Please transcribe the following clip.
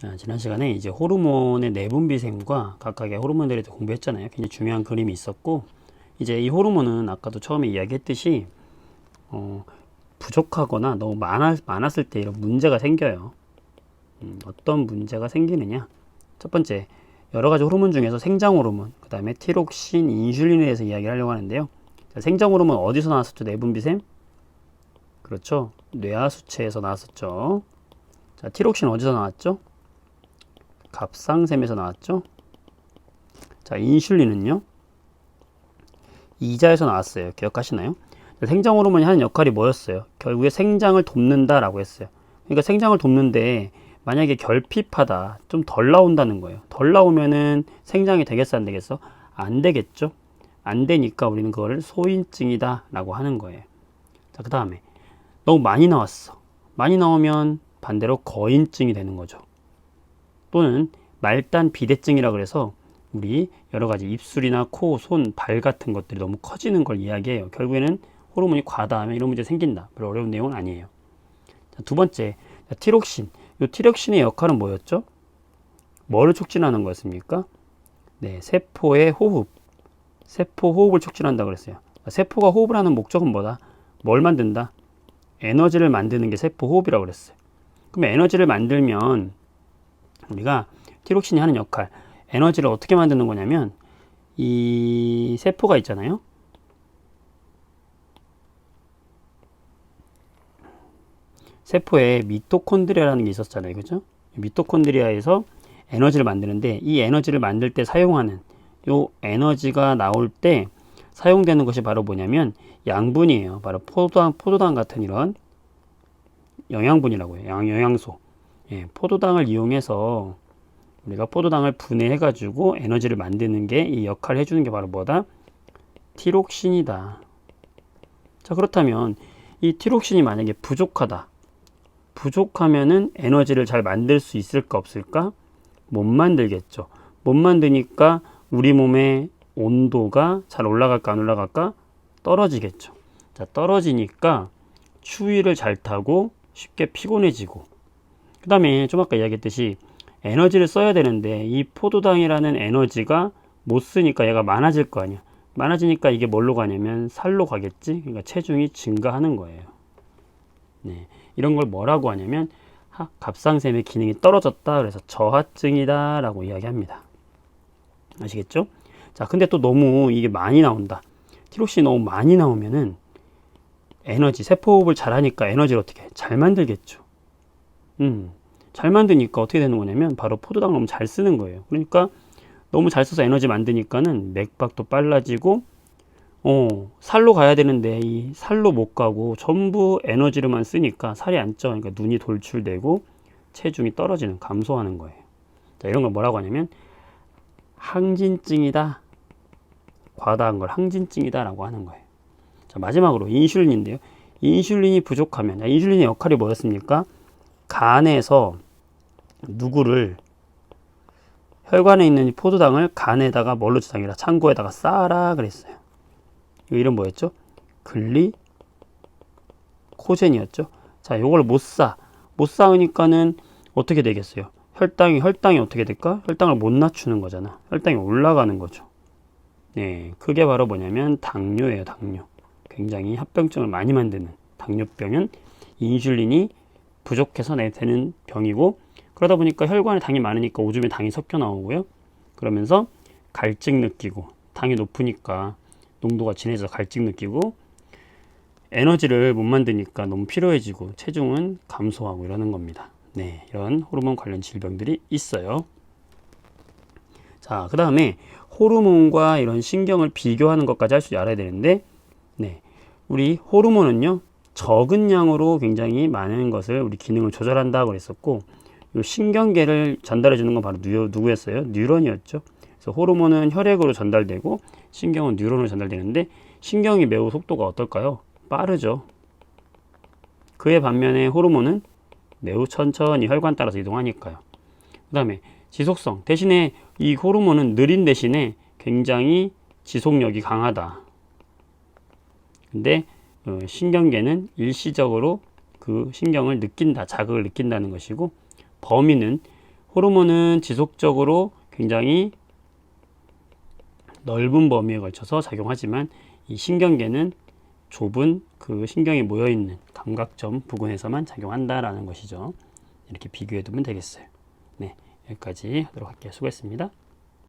자, 지난 시간에 이제 호르몬의 내분비샘과 각각의 호르몬들에 대해 공부했잖아요. 굉장히 중요한 그림이 있었고, 이제 이 호르몬은 아까도 처음에 이야기했듯이, 어, 부족하거나 너무 많아, 많았을 때 이런 문제가 생겨요. 음, 어떤 문제가 생기느냐? 첫 번째, 여러 가지 호르몬 중에서 생장 호르몬, 그 다음에 티록신, 인슐린에 대해서 이야기를 하려고 하는데요. 자, 생장 호르몬 어디서 나왔었죠? 내분비샘? 그렇죠. 뇌하수체에서 나왔었죠. 자, 티록신 어디서 나왔죠? 갑상샘에서 나왔죠. 자, 인슐린은요. 이자에서 나왔어요. 기억하시나요? 생장 호르몬이 하는 역할이 뭐였어요? 결국에 생장을 돕는다라고 했어요. 그러니까 생장을 돕는데 만약에 결핍하다, 좀 덜 나온다는 거예요. 덜 나오면은 생장이 되겠어, 안 되겠어? 안 되겠죠? 안 되니까 우리는 그거를 소인증이다라고 하는 거예요. 자, 그 다음에 너무 많이 나왔어. 많이 나오면 반대로 거인증이 되는 거죠. 또는 말단 비대증이라 그래서 우리 여러 가지 입술이나 코, 손, 발 같은 것들이 너무 커지는 걸 이야기해요. 결국에는 호르몬이 과다하면 이런 문제 생긴다. 별로 어려운 내용은 아니에요. 자, 두 번째, 자, 티록신. 이 티록신의 역할은 뭐였죠? 뭐를 촉진하는 거였습니까? 네, 세포의 호흡. 세포 호흡을 촉진한다 그랬어요. 세포가 호흡을 하는 목적은 뭐다? 뭘 만든다? 에너지를 만드는 게 세포 호흡이라고 그랬어요. 그럼 에너지를 만들면 우리가 티록신이 하는 역할, 에너지를 어떻게 만드는 거냐면 이 세포가 있잖아요. 세포에 미토콘드리아라는 게 있었잖아요. 그죠? 미토콘드리아에서 에너지를 만드는데 이 에너지를 만들 때 사용하는 요 에너지가 나올 때 사용되는 것이 바로 뭐냐면 양분이에요. 바로 포도당, 포도당 같은 이런 영양분이라고 해요. 영, 영양소. 예, 포도당을 이용해서 우리가 포도당을 분해해 가지고 에너지를 만드는 게 이 역할을 해주는 게 바로 뭐다? 티록신이다. 자, 그렇다면 이 티록신이 만약에 부족하다. 부족하면은 에너지를 잘 만들 수 있을까 없을까? 못 만들겠죠. 못 만드니까 우리 몸의 온도가 잘 올라갈까 안 올라갈까? 떨어지겠죠. 자, 떨어지니까 추위를 잘 타고 쉽게 피곤해지고 그 다음에 좀 아까 이야기했듯이 에너지를 써야 되는데 이 포도당이라는 에너지가 못 쓰니까 얘가 많아질 거 아니야. 많아지니까 이게 뭘로 가냐면 살로 가겠지. 그러니까 체중이 증가하는 거예요. 네. 이런 걸 뭐라고 하냐면 하, 갑상샘의 기능이 떨어졌다. 그래서 저하증이다라고 이야기합니다. 아시겠죠? 자, 근데 또 너무 이게 많이 나온다. 티록신이 너무 많이 나오면은 에너지, 세포호흡을 잘하니까 에너지를 어떻게 해? 잘 만들겠죠. 음, 잘 만드니까 어떻게 되는 거냐면 바로 포도당 너무 잘 쓰는 거예요. 그러니까 너무 잘 써서 에너지 만드니까는 맥박도 빨라지고 어, 살로 가야 되는데 이 살로 못 가고 전부 에너지로만 쓰니까 살이 안 쪄. 그러니까 눈이 돌출되고 체중이 떨어지는 감소하는 거예요. 자, 이런 걸 뭐라고 하냐면 항진증이다. 과다한 걸 항진증이다라고 하는 거예요. 자, 마지막으로 인슐린인데요. 인슐린이 부족하면 인슐린의 역할이 뭐였습니까? 간에서 누구를 혈관에 있는 이 포도당을 간에다가 뭘로 저장해라 창고에다가 쌓아라 그랬어요. 이 이름 뭐였죠? 글리 코젠이었죠. 자, 요걸 못 쌓. 못 쌓으니까는 어떻게 되겠어요? 혈당이 혈당이 어떻게 될까? 혈당을 못 낮추는 거잖아. 혈당이 올라가는 거죠. 네, 그게 바로 뭐냐면 당뇨예요, 당뇨. 굉장히 합병증을 많이 만드는 당뇨병은 인슐린이 부족해서 내되는 병이고 그러다 보니까 혈관에 당이 많으니까 오줌에 당이 섞여 나오고요. 그러면서 갈증 느끼고 당이 높으니까 농도가 진해져서 갈증 느끼고 에너지를 못 만드니까 너무 피로해지고 체중은 감소하고 이러는 겁니다. 네, 이런 호르몬 관련 질병들이 있어요. 자, 그 다음에 호르몬과 이런 신경을 비교하는 것까지 할줄 알아야 되는데, 네, 우리 호르몬은요 적은 양으로 굉장히 많은 것을 우리 기능을 조절한다고 그랬었고, 이 신경계를 전달해 주는 건 바로 누, 누구였어요? 뉴런이었죠. 그래서 호르몬은 혈액으로 전달되고 신경은 뉴런으로 전달되는데 신경이 매우 속도가 어떨까요? 빠르죠. 그에 반면에 호르몬은 매우 천천히 혈관 따라서 이동하니까요. 그 다음에 지속성 대신에 이 호르몬은 느린 대신에 굉장히 지속력이 강하다. 근데 어, 신경계는 일시적으로 그 신경을 느낀다, 자극을 느낀다는 것이고 범위는 호르몬은 지속적으로 굉장히 넓은 범위에 걸쳐서 작용하지만 이 신경계는 좁은 그 신경이 모여 있는 감각점 부근에서만 작용한다라는 것이죠. 이렇게 비교해 두면 되겠어요. 네, 여기까지 하도록 할게요. 수고했습니다.